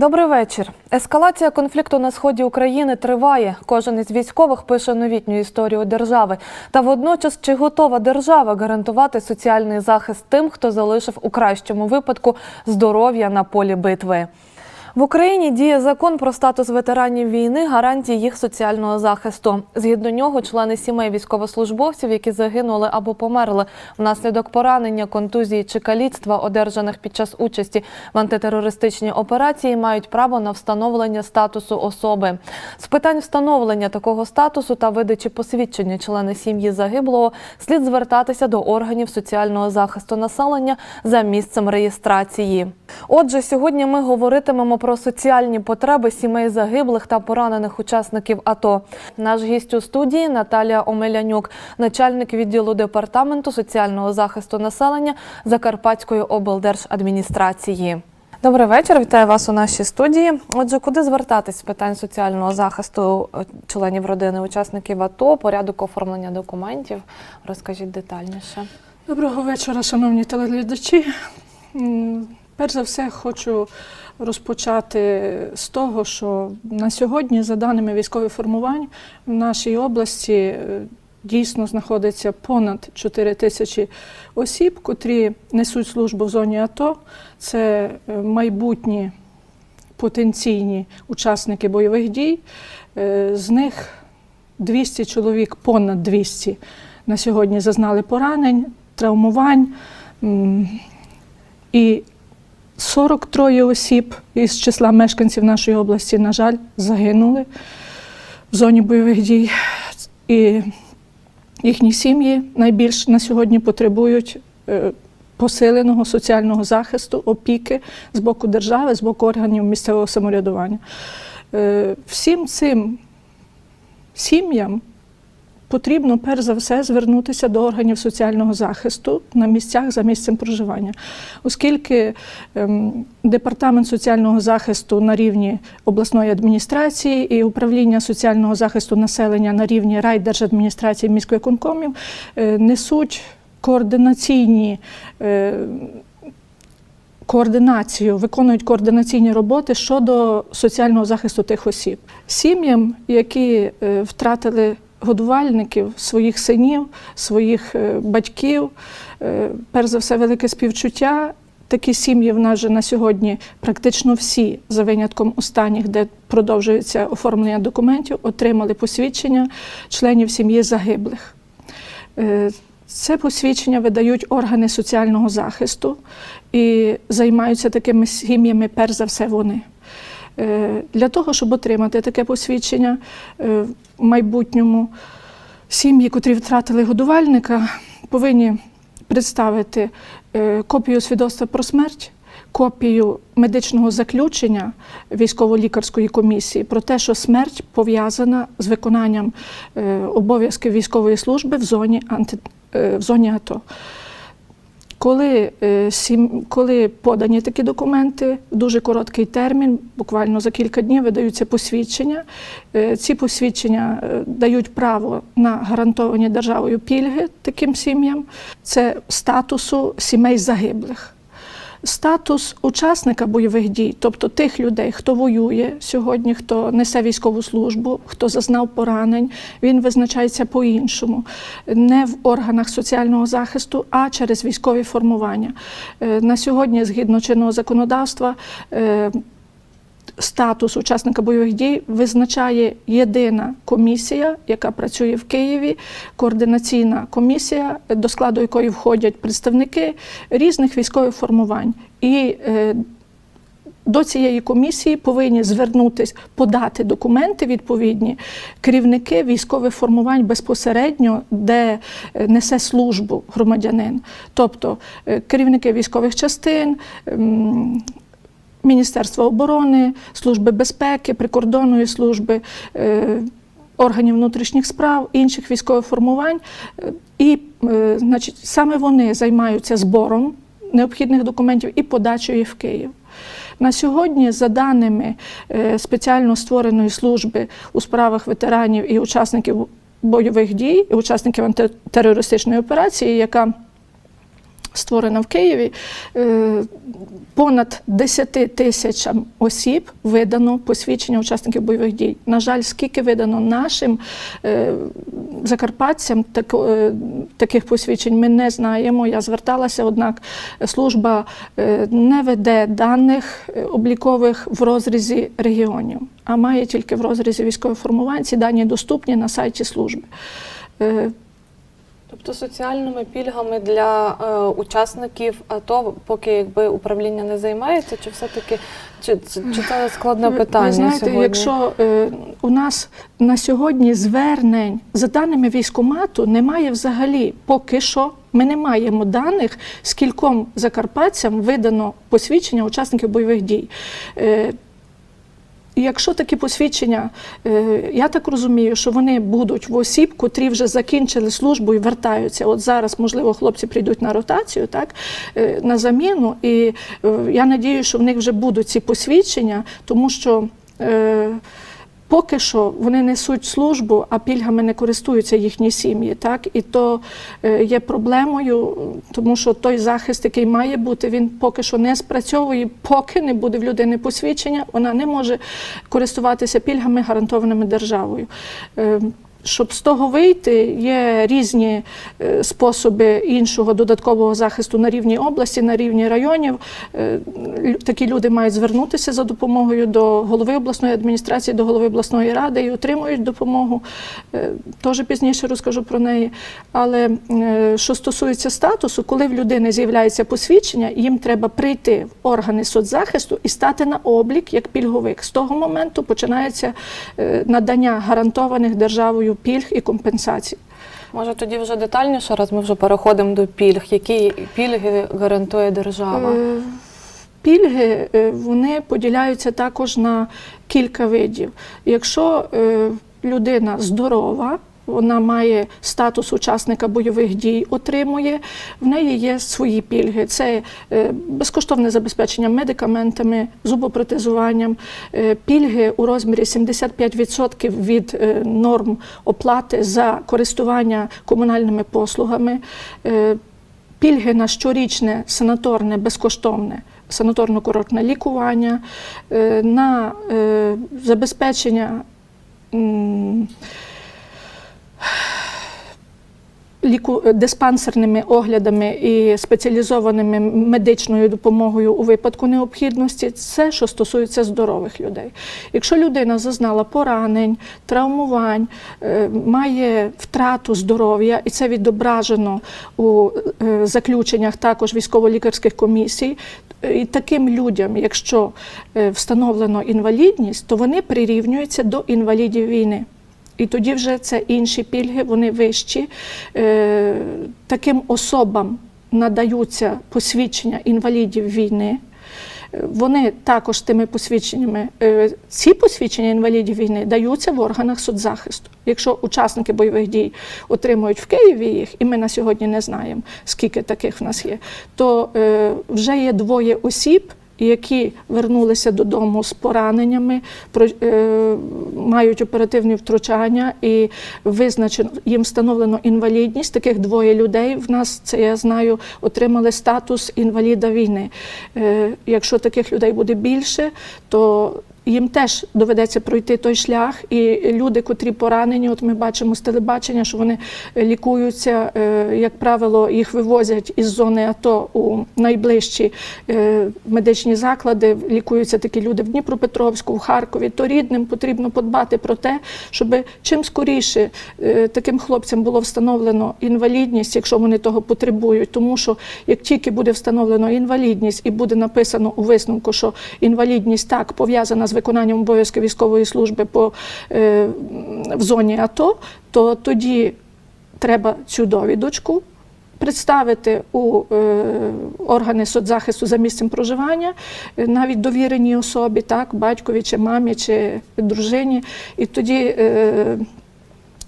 Добрий вечір. Ескалація конфлікту на сході України триває. Кожен із військових пише новітню історію держави. Та водночас, чи готова держава гарантувати соціальний захист тим, хто залишив у кращому випадку здоров'я на полі битви? В Україні діє закон про статус ветеранів війни, гарантії їх соціального захисту. Згідно нього, члени сімей військовослужбовців, які загинули або померли внаслідок поранення, контузії чи каліцтва, одержаних під час участі в антитерористичній операції, мають право на встановлення статусу особи. З питань встановлення такого статусу та видачі посвідчення члени сім'ї загиблого слід звертатися до органів соціального захисту населення за місцем реєстрації. Отже, сьогодні ми говоритимемо про соціальні потреби сімей загиблих та поранених учасників АТО. Наш гість у студії Наталія Омелянюк, начальник відділу департаменту соціального захисту населення Закарпатської облдержадміністрації. Добрий вечір, вітаю вас у нашій студії. Отже, куди звертатись з питань соціального захисту е, членів родини учасників АТО, порядок оформлення документів? Розкажіть детальніше. Доброго вечора, шановні телеглядачі. Перш за все, хочу розпочати з того, що на сьогодні, за даними військових формувань, в нашій області е, дійсно знаходиться понад 4 тисячі осіб, котрі несуть службу в зоні АТО. Це е, майбутні потенційні учасники бойових дій. Е, З них 200 чоловік, понад 200 на сьогодні зазнали поранень, травмувань. І 43 осіб із числа мешканців нашої області, на жаль, загинули в зоні бойових дій. І їхні сім'ї найбільш на сьогодні потребують е, посиленого соціального захисту, опіки з боку держави, з боку органів місцевого самоврядування. Е, Всім цим сім'ям потрібно перш за все звернутися до органів соціального захисту на місцях за місцем проживання, оскільки ем, департамент соціального захисту на рівні обласної адміністрації і управління соціального захисту населення на рівні райдержадміністрації міськвиконкомів е, несуть координаційні. е, Координацію виконують координаційні роботи щодо соціального захисту тих осіб. Сім'ям, які е, втратили годувальників, своїх синів, своїх е, батьків, е, перш за все, велике співчуття. Такі сім'ї в нас же на сьогодні практично всі, за винятком останніх, де продовжується оформлення документів, отримали посвідчення членів сім'ї загиблих. Е, Це посвідчення видають органи соціального захисту і займаються такими сім'ями, перш за все, вони. Е, Для того, щоб отримати таке посвідчення е, в майбутньому, сім'ї, котрі втратили годувальника, повинні представити е, копію свідоцтва про смерть, копію медичного заключення військово-лікарської комісії про те, що смерть пов'язана з виконанням обов'язків військової служби в зоні, анти, в зоні АТО. Коли, е, сім, коли подані такі документи, дуже короткий термін, буквально за кілька днів видаються посвідчення. Е, Ці посвідчення е, дають право на гарантовані державою пільги таким сім'ям. Це статусу сімей загиблих. Статус учасника бойових дій, тобто тих людей, хто воює сьогодні, хто несе військову службу, хто зазнав поранень, він визначається по-іншому, не в органах соціального захисту, а через військові формування. Е, На сьогодні, згідно чинного законодавства, е, Статус учасника бойових дій визначає єдина комісія, яка працює в Києві, координаційна комісія, до складу якої входять представники різних військових формувань. І е, до цієї комісії повинні звернутися, подати документи відповідні керівники військових формувань безпосередньо, де е, несе службу громадянин, тобто е, керівники військових частин. Міністерства оборони, Служби безпеки, прикордонної служби, е, органів внутрішніх справ, інших військових формувань. Е, І е, значить, саме вони займаються збором необхідних документів і подачею їх в Київ. На сьогодні, за даними спеціально створеної служби у справах ветеранів і учасників бойових дій, і учасників антитерористичної операції, яка створена в Києві, е, понад 10 тисячам осіб видано посвідчення учасників бойових дій. На жаль, скільки видано нашим е, закарпатцям е, таких посвідчень, ми не знаємо. Я зверталася, однак служба не веде даних облікових в розрізі регіонів, а має тільки в розрізі військових формувань. Ці дані доступні на сайті служби. Е, Тобто соціальними пільгами для е, учасників АТО, поки якби управління не займається, чи все-таки чи, чи, чи це складне питання Ви знаєте, сьогодні? якщо е, у нас на сьогодні звернень за даними військомату немає взагалі поки що. Ми не маємо даних, скільком закарпатцям видано посвідчення учасників бойових дій. І Якщо такі посвідчення, е, я так розумію, що вони будуть в осіб, котрі вже закінчили службу і вертаються. От зараз, можливо, хлопці прийдуть на ротацію, так е, на заміну. І е, я надію, що в них вже будуть ці посвідчення, тому що. Е, Поки що вони несуть службу, а пільгами не користуються їхні сім'ї. Так? І то е, є проблемою, тому що той захист, який має бути, він поки що не спрацьовує, поки не буде в людини посвідчення, вона не може користуватися пільгами, гарантованими державою. Щоб з того вийти, є різні е, способи іншого додаткового захисту на рівні області, на рівні районів. Е, Такі люди мають звернутися за допомогою до голови обласної адміністрації, до голови обласної ради і отримують допомогу. Е, Теж пізніше розкажу про неї. Але що стосується статусу, коли в людини з'являється посвідчення, їм треба прийти в органи соцзахисту і стати на облік як пільговик. З того моменту починається надання гарантованих державою пільг і компенсацій. Може тоді вже детальніше, раз ми вже переходимо до пільг. Які пільги гарантує держава? Е, Пільги е, вони поділяються також на кілька видів. Якщо е, людина здорова, вона має статус учасника бойових дій, отримує, в неї є свої пільги. Це е, безкоштовне забезпечення медикаментами, зубопротезуванням, е, пільги у розмірі 75% від е, норм оплати за користування комунальними послугами. пільги на щорічне санаторне безкоштовне санаторно-курортне лікування, на забезпечення ліку, диспансерними оглядами і спеціалізованими медичною допомогою у випадку необхідності, це що стосується здорових людей. Якщо людина зазнала поранень, травмувань, е, має втрату здоров'я, і це відображено у е, заключеннях також військово-лікарських комісій. е, І таким людям, якщо е, встановлено інвалідність, то вони прирівнюються до інвалідів війни. І тоді вже це інші пільги, вони вищі. Е, Таким особам надаються посвідчення інвалідів війни. Е, Вони також тими посвідченнями, е, ці посвідчення інвалідів війни даються в органах соцзахисту. Якщо учасники бойових дій отримують в Києві їх, і ми на сьогодні не знаємо, скільки таких в нас є, то вже є двоє осіб, які вернулися додому з пораненнями, е, мають оперативні втручання і визначено їм встановлено інвалідність. Таких двоє людей в нас це я знаю, отримали статус інваліда війни. Е, Якщо таких людей буде більше, то їм теж доведеться пройти той шлях, і люди, котрі поранені, от ми бачимо з телебачення, що вони лікуються, е, як правило, їх вивозять із зони АТО у найближчі е, медичні заклади. Лікуються такі люди в Дніпропетровську, в Харкові. То рідним потрібно подбати про те, щоб чим скоріше е, таким хлопцям було встановлено інвалідність, якщо вони того потребують. Тому що як тільки буде встановлено інвалідність і буде написано у висновку, що інвалідність так пов'язана з виконанням обов'язків військової служби по, е, в зоні АТО, то тоді треба цю довідочку представити у е, органи соцзахисту за місцем проживання, е, навіть довіреній особі, так, батькові чи мамі, чи дружині. І тоді е,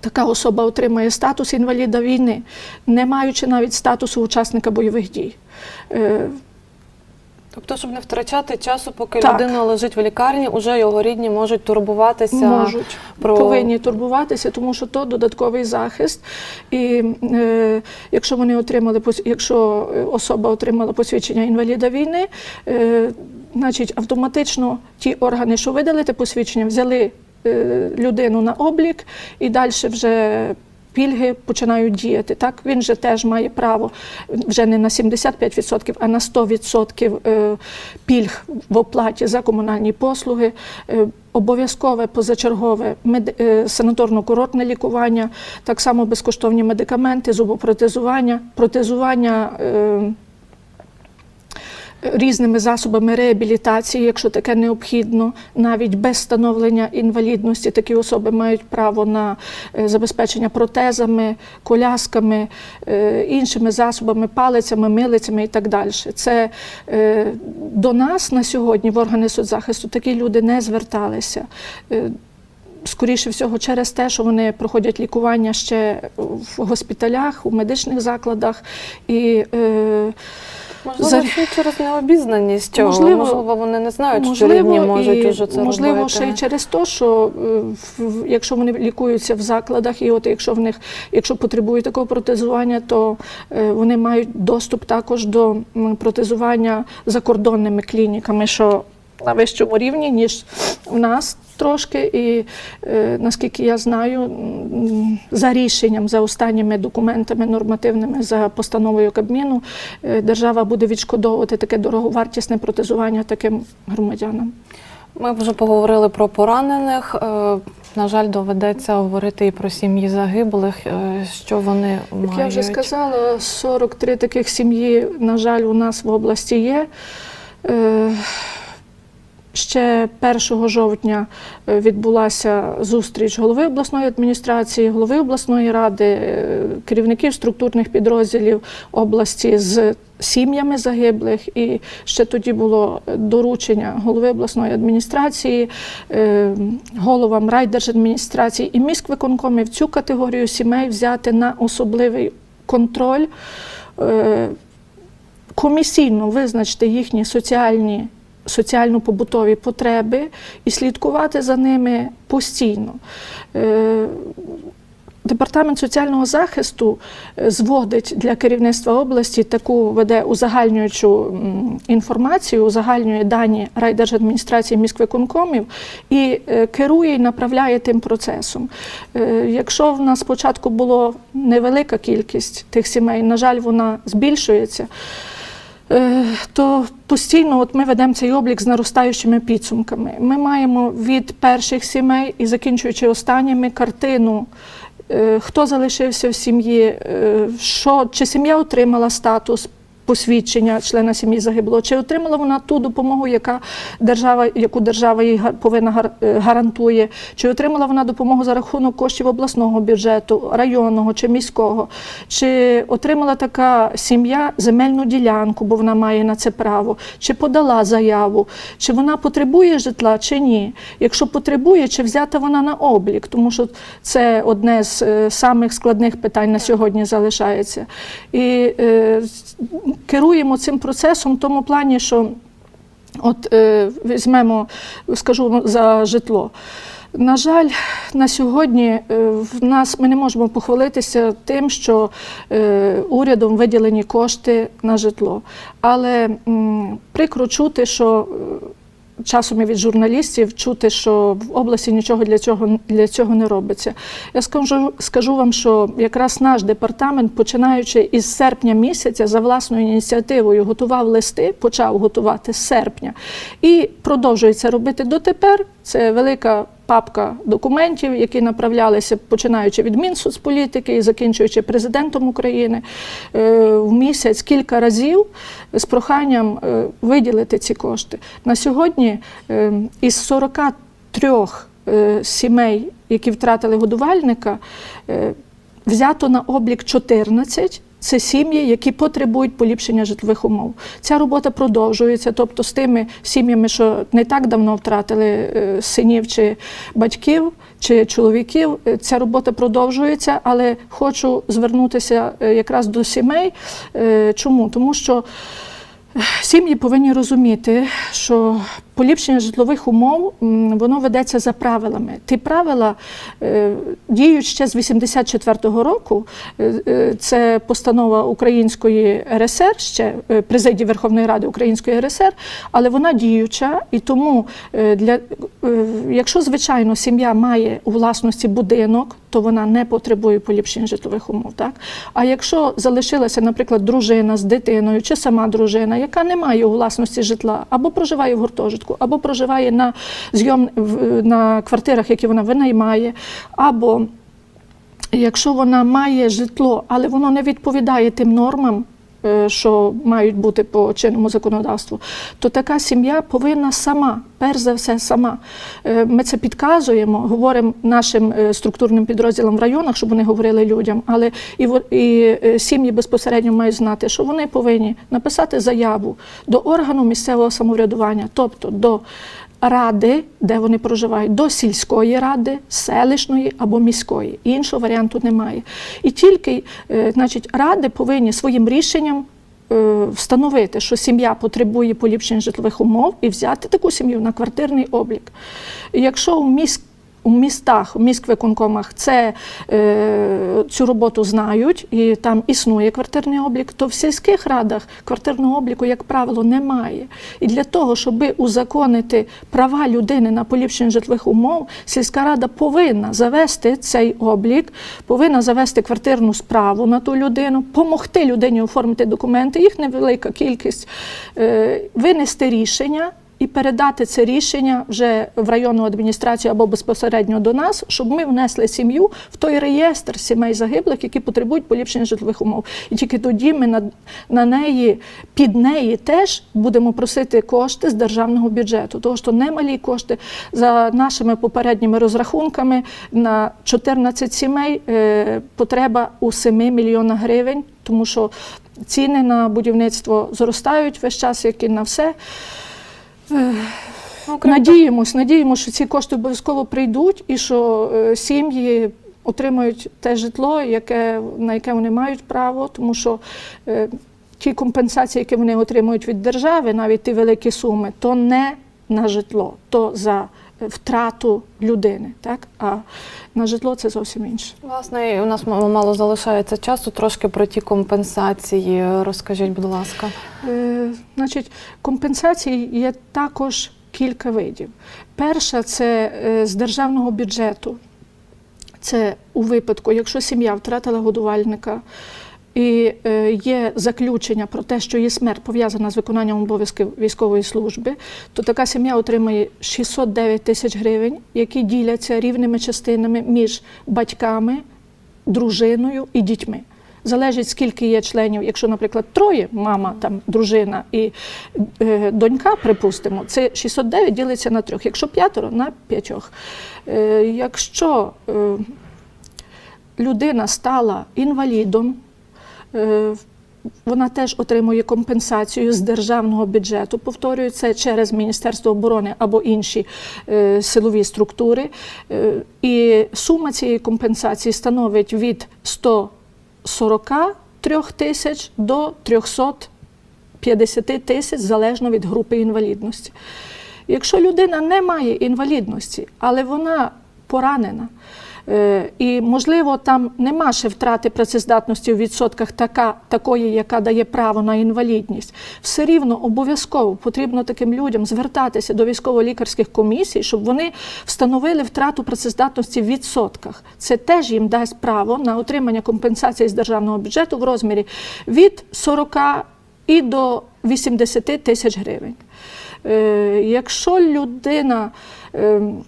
така особа отримає статус інваліда війни, не маючи навіть статусу учасника бойових дій. Е, Тобто, щоб не втрачати часу, поки Так. людина лежить в лікарні, уже його рідні можуть турбуватися можуть про повинні турбуватися, тому що то додатковий захист. І е, якщо вони отримали якщо особа отримала посвідчення інваліда війни, е, значить автоматично ті органи, що видали те посвідчення, взяли е, людину на облік і далі вже. Пільги починають діяти. Так він же теж має право вже не на 75%, а на 100% е, пільг в оплаті за комунальні послуги. Е, Обов'язкове позачергове е, санаторно-курортне лікування, так само безкоштовні медикаменти, зубопротезування, протезування. Різними засобами реабілітації, якщо таке необхідно, навіть без встановлення інвалідності, такі особи мають право на е, забезпечення протезами, колясками, е, іншими засобами, палицями, милицями і так далі. Це е, до нас на сьогодні в органи соцзахисту такі люди не зверталися. Скоріше всього, через те, що вони проходять лікування ще в госпіталях, у медичних закладах і е, можливо Зар... ще й через необізнаність. Можливо, можливо, вони не знають, що рідні можуть і, уже це можливо, робити. ще й через те, що е, в- якщо вони лікуються в закладах, і от якщо в них, якщо потребують такого протезування, то е, вони мають доступ також до протезування закордонними клініками, що на вищому рівні, ніж в нас трошки. І е, наскільки я знаю, за рішенням, за останніми документами нормативними, за постановою Кабміну, е, держава буде відшкодовувати таке дороговартісне протезування таким громадянам. Ми вже поговорили про поранених. Е, На жаль, доведеться говорити і про сім'ї загиблих, що вони Як мають. я вже сказала, 43 таких сім'ї, на жаль, у нас в області є. Ще 1 жовтня е, відбулася зустріч голови обласної адміністрації, голови обласної ради, е, керівників структурних підрозділів області з сім'ями загиблих. І ще тоді було доручення голови обласної адміністрації, е, головам райдержадміністрації і міськвиконкомів цю категорію сімей взяти на особливий контроль. комісійно визначити їхні соціальні, соціально-побутові потреби і слідкувати за ними постійно. Е, Департамент соціального захисту е, зводить для керівництва області таку веде узагальнюючу інформацію, узагальнює дані райдержадміністрації міськвиконкомів і е, керує і направляє тим процесом. Якщо в нас спочатку було невелика кількість тих сімей, на жаль, вона збільшується. Е, То постійно от ми ведемо цей облік з наростаючими підсумками. Ми маємо від перших сімей і закінчуючи останніми картину, е, хто залишився в сім'ї, е, що, чи сім'я отримала статус посвідчення члена сім'ї загиблого, чи отримала вона ту допомогу, яка держава, яку держава їй повинна е, гарантує, чи отримала вона допомогу за рахунок коштів обласного бюджету, районного чи міського, чи отримала така сім'я земельну ділянку, бо вона має на це право, чи подала заяву, чи вона потребує житла, чи ні. Якщо потребує, чи взята вона на облік, тому що це одне з е, самих складних питань на сьогодні залишається. І е, керуємо цим процесом в тому плані, що от е, візьмемо, скажу за житло. На жаль, на сьогодні е, в нас ми не можемо похвалитися тим, що е, урядом виділені кошти на житло. Але прикро чути, що е, часом і від журналістів чути, що в області нічого для цього, для цього не робиться. Я скажу, скажу вам, що якраз наш департамент, починаючи із серпня місяця, за власною ініціативою готував листи, почав готувати з серпня і продовжується робити дотепер. Це велика папка документів, які направлялися починаючи від Мінсоцполітики і закінчуючи президентом України е, в місяць кілька разів з проханням е, виділити ці кошти. На сьогодні е, із 43 е, сімей, які втратили годувальника, взято на облік 14. Це сім'ї, які потребують поліпшення житлових умов. Ця робота продовжується, тобто з тими сім'ями, що не так давно втратили е, синів чи батьків чи чоловіків. е, Ця робота продовжується, але хочу звернутися е, якраз до сімей. Чому? Тому що Сім'ї повинні розуміти, що поліпшення житлових умов воно ведеться за правилами. Ті правила е, діють ще з 84-го року. Е, е, Це постанова Української РСР, ще президії Верховної Ради Української РСР, але вона діюча, і тому для якщо звичайно сім'я має у власності будинок, то вона не потребує поліпшення житлових умов. Так? А якщо залишилася, наприклад, дружина з дитиною чи сама дружина, яка не має у власності житла, або проживає в гуртожитку, або проживає на зйом на квартирах, які вона винаймає, або якщо вона має житло, але воно не відповідає тим нормам, що мають бути по чинному законодавству, то така сім'я повинна сама, перш за все, сама. Е, Ми це підказуємо, говоримо нашим е, структурним підрозділам в районах, щоб вони говорили людям, але і, і е, сім'ї безпосередньо мають знати, що вони повинні написати заяву до органу місцевого самоврядування, тобто до ради, де вони проживають, до сільської ради, селищної або міської. Іншого варіанту немає. І тільки е, значить, ради повинні своїм рішенням е, встановити, що сім'я потребує поліпшення житлових умов і взяти таку сім'ю на квартирний облік. Якщо у міськ у містах, у міськвиконкомах це е, цю роботу знають і там існує квартирний облік, то в сільських радах квартирного обліку, як правило, немає. І для того, щоб узаконити права людини на поліпшення житлових умов, сільська рада повинна завести цей облік, повинна завести квартирну справу на ту людину, помогти людині оформити документи, їх невелика кількість, е, винести рішення і передати це рішення вже в районну адміністрацію або безпосередньо до нас, щоб ми внесли сім'ю в той реєстр сімей загиблих, які потребують поліпшення житлових умов. І тільки тоді ми на, на неї, під неї теж будемо просити кошти з державного бюджету. Тому що немалі кошти за нашими попередніми розрахунками на 14 сімей е, потреба у 7 мільйонах гривень, тому що ціни на будівництво зростають весь час, як і на все. Ну, Надіємось, надіємося, що ці кошти обов'язково прийдуть і що е, сім'ї отримають те житло, яке, на яке вони мають право, тому що е, ті компенсації, які вони отримують від держави, навіть ті великі суми, то не на житло, то за е, втрату людини. Так? А на житло це зовсім інше. Власне, у нас мало залишається часу. Трошки про ті компенсації розкажіть, будь ласка. Е, Значить, компенсацій є також кілька видів. Перша це е, з державного бюджету. Це у випадку, якщо сім'я втратила годувальника і е, є заключення про те, що її смерть пов'язана з виконанням обов'язків військової служби, то така сім'я отримає 609 тисяч гривень, які діляться рівними частинами між батьками, дружиною і дітьми. Залежить, скільки є членів, якщо, наприклад, троє, мама, там, дружина і е, донька, припустимо, це 609 ділиться на трьох. Якщо п'ятеро, на п'ятьох. Е, якщо е, людина стала інвалідом, вона теж отримує компенсацію з державного бюджету. Повторюю, це через Міністерство оборони або інші е, силові структури. Е, і сума цієї компенсації становить від 143 тисяч до 350 тисяч залежно від групи інвалідності. Якщо людина не має інвалідності, але вона поранена, е, і, можливо, там нема ще втрати працездатності у відсотках така, такої, яка дає право на інвалідність, все рівно обов'язково потрібно таким людям звертатися до військово-лікарських комісій, щоб вони встановили втрату працездатності в відсотках. Це теж їм дасть право на отримання компенсації з державного бюджету в розмірі від 40 і до 80 тисяч гривень. Е, Якщо людина ем,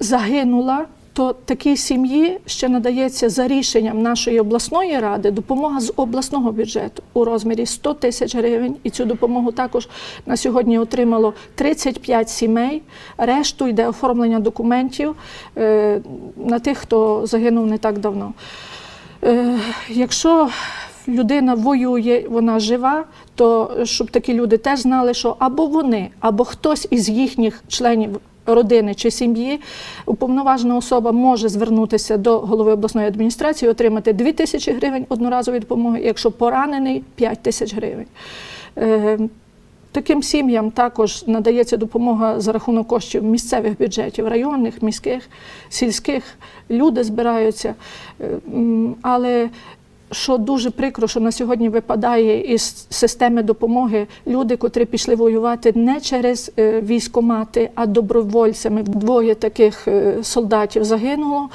загинула, то такій сім'ї ще надається за рішенням нашої обласної ради допомога з обласного бюджету у розмірі 100 тисяч гривень. І цю допомогу також на сьогодні отримало 35 сімей. Решту йде оформлення документів е, на тих, хто загинув не так давно. Е, Якщо людина воює, вона жива, то щоб такі люди теж знали, що або вони, або хтось із їхніх членів родини чи сім'ї, уповноважена особа може звернутися до голови обласної адміністрації, отримати 2 тисячі гривень одноразової допомоги, якщо поранений 5 тисяч гривень. Е, Таким сім'ям також надається допомога за рахунок коштів місцевих бюджетів, районних, міських, сільських. Люди збираються. Е, Але що дуже прикро, що на сьогодні випадає із системи допомоги люди, котрі пішли воювати не через е, військомати, а добровольцями. Двоє таких е, солдатів загинуло.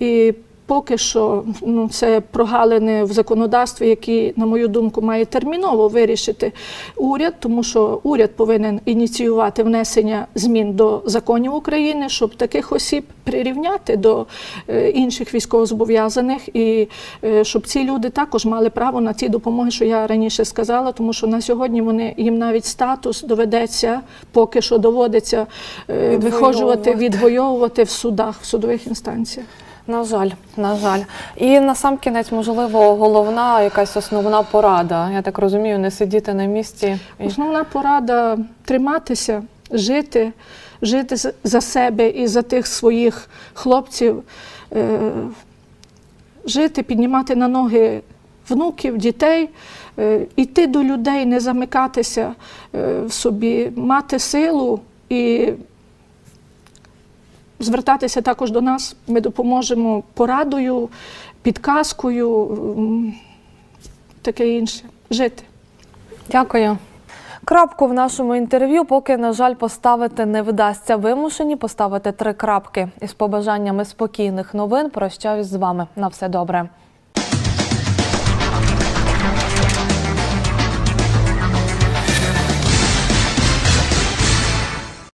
І поки що ну, це прогалини в законодавстві, які, на мою думку, має терміново вирішити уряд, тому що уряд повинен ініціювати внесення змін до законів України, щоб таких осіб прирівняти до е, інших військовозобов'язаних, і е, щоб ці люди також мали право на ті допомоги, що я раніше сказала, тому що на сьогодні вони їм навіть статус доведеться, поки що доводиться е, виходжувати, Відвоювати. відвоювати в судах, в судових інстанціях. На жаль, на жаль. І на сам кінець, можливо, головна якась основна порада. Я так розумію, не сидіти на місці. Основна порада триматися, жити, жити за себе і за тих своїх хлопців, е, жити, піднімати на ноги внуків, дітей, е, йти до людей, не замикатися е, в собі, мати силу і звертатися також до нас. Ми допоможемо порадою, підказкою, таке інше. Жити. Дякую. Крапку в нашому інтерв'ю поки, на жаль, поставити не вдасться. Вимушені поставити три крапки. Із побажаннями спокійних новин прощаюсь з вами. На все добре.